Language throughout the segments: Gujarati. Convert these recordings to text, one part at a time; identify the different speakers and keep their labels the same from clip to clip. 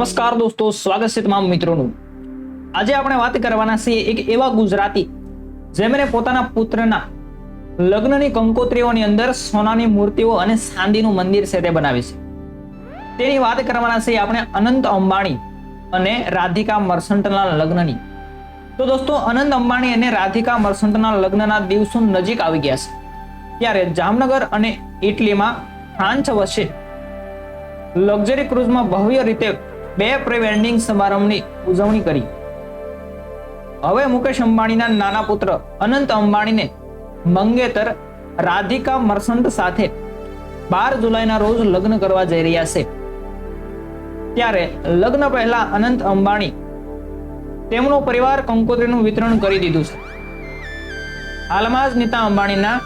Speaker 1: નમસ્કાર દોસ્તો, સ્વાગત છે તમામ મિત્રોનું. આજે આપણે વાત કરવાના છીએ એક એવા ગુજરાતી જેમણે પોતાના પુત્રના લગ્નની કંકોત્રીઓની અંદર સોનાની મૂર્તિઓ અને ચાંદીનું મંદિર છે તે બનાવી છે. તેની વાત કરવાના છે આપણે અનંત અંબાણી અને રાધિકા મર્સન્ટના લગ્નની. તો દોસ્તો, અનંત અંબાણી અને રાધિકા મર્સન્ટના લગ્નના દિવસો નજીક આવી ગયા છે. ત્યારે જામનગર અને ઇટલીમાં ફ્રાન્સ વચ્ચે લક્ઝરી ક્રુઝમાં ભવ્ય રીતે બે પ્રી સમારંભની ઉજવણી કરી. હવે મુકેશ અંબાણીના નાના પુત્ર અનંત અંબાણીને મંગેતર રાધિકા મર્સન્ટ સાથે બાર જુલાઈના રોજ લગ્ન કરવા જઈ રહ્યા છે. ત્યારે લગ્ન પહેલા અનંત અંબાણી તેમનો પરિવાર કંકોત્રીનું વિતરણ કરી દીધું છે. હાલમાં જ નીતા અંબાણીના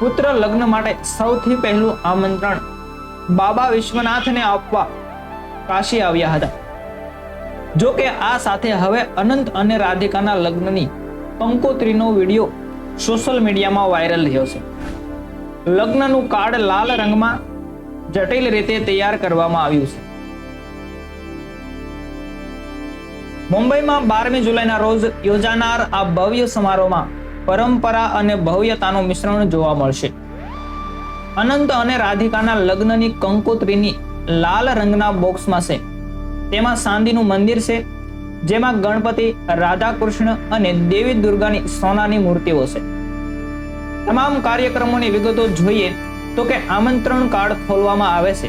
Speaker 1: પુત્ર લગ્ન માટે સૌથી પહેલું આમંત્રણ બાબા વિશ્વનાથને આપવા કાશી આવ્યા હતા. જો કે આ સાથે હવે અનંત અને રાધિકાના લગ્નની કંકોત્રીનો વીડિયો સોશિયલ મીડિયામાં વાયરલ થયો છે. લગ્નનું કાર્ડ લાલ રંગમાં જટિલ રીતે તૈયાર કરવામાં આવ્યું છે. મુંબઈમાં બારમી જુલાઈના રોજ યોજાનાર આ ભવ્ય સમારોહમાં પરંપરા અને ભવ્યતાનું મિશ્રણ જોવા મળશે. અનંત અને રાધિકાના લગ્નની કંકોત્રીની લાલ રંગના બોક્સમાં છે. તેમાં સાંદીનું મંદિર છે, જેમાં ગણપતિ રાધા કૃષ્ણ અને દેવી દુર્ગાની સોનાની મૂર્તિઓ છે. તમામ કાર્યક્રમોની વિગતો જોઈએ તો કે આમંત્રણ કાર્ડ ખોલવામાં આવે છે.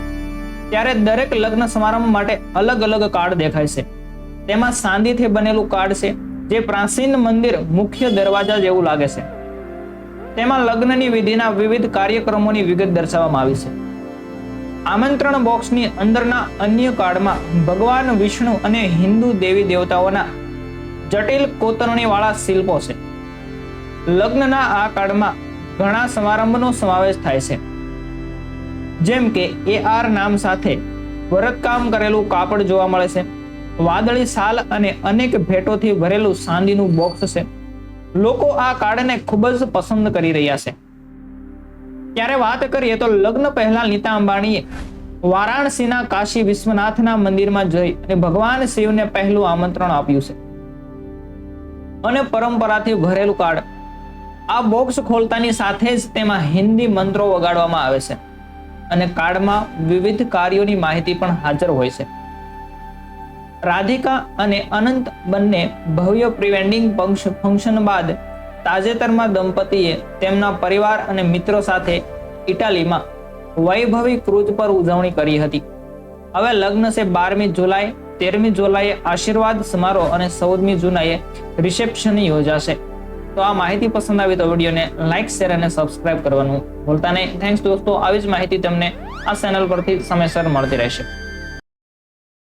Speaker 1: ત્યારે દરેક લગ્ન સમારંભ માટે અલગ અલગ કાર્ડ દેખાય છે. તેમાં સાંદીથી બનેલું કાર્ડ છે, જે પ્રાચીન મંદિર મુખ્ય દરવાજા જેવું લાગે છે. તેમાં લગ્નની વિધિના વિવિધ કાર્યક્રમોની વિગત દર્શાવવામાં આવી છે. આમંત્રણ બોક્સની અંદરના અન્ય કાર્ડમાં ભગવાન, વિષ્ણુ અને હિન્દુ દેવી દેવતાઓના જટિલ કોતરણીવાળા શિલ્પો છે. લગ્નના આ કાર્ડમાં ઘણા સમારંભનો સમાવેશ થાય છે. જેમ કે એ આર નામ સાથે વરતકામ કરેલું કાપડ જોવા મળે છે. વાદળી શાલ અને અનેક ભેટોથી ભરેલું ચાંદીનું બોક્સ છે. લોકો આ કાર્ડને ખૂબ જ પસંદ કરી રહ્યા છે. ત્યારે વાત કરીએ તો લગ્ન પહેલા નીતા અંબાણીએ વારાણસીના કાશી વિશ્વનાથના મંદિરમાં જઈ અને ભગવાન શિવને પહેલું આમંત્રણ આપ્યું છે. અને પરંપરાથી ભરેલું કાર્ડ. આ બોક્સ ખોલતાની સાથે જ તેમાં હિન્દી મંત્રો વગાડવામાં આવે છે અને કાર્ડમાં વિવિધ કાર્યોની માહિતી પણ હાજર હોય છે. રાધિકા અને અનંત બંને ભવ્ય પ્રિવેન્ડિંગ ફંક્શન બાદ તાજેતરમાં દંપતીએ તેમના પરિવાર અને મિત્રો સાથે ઇટાલીમાં વૈભવી ક્રૂઝ પર ઉજવણી કરી હતી. હવે લગ્ન છે બારમી જુલાઈ, તેરમી જુલાઈએ આશીર્વાદ સમારોહ અને ચૌદમી જુલાઈએ રિસેપ્શન યોજાશે. તો આ માહિતી પસંદ આવી તો વિડીયોને લાઇક શેર અને સબસ્ક્રાઇબ કરવાનું ભૂલતા નહીં. થેન્ક્સ દોસ્તો, આવી જ માહિતી તમને આ ચેનલ પરથી સમયસર મળતી રહેશે.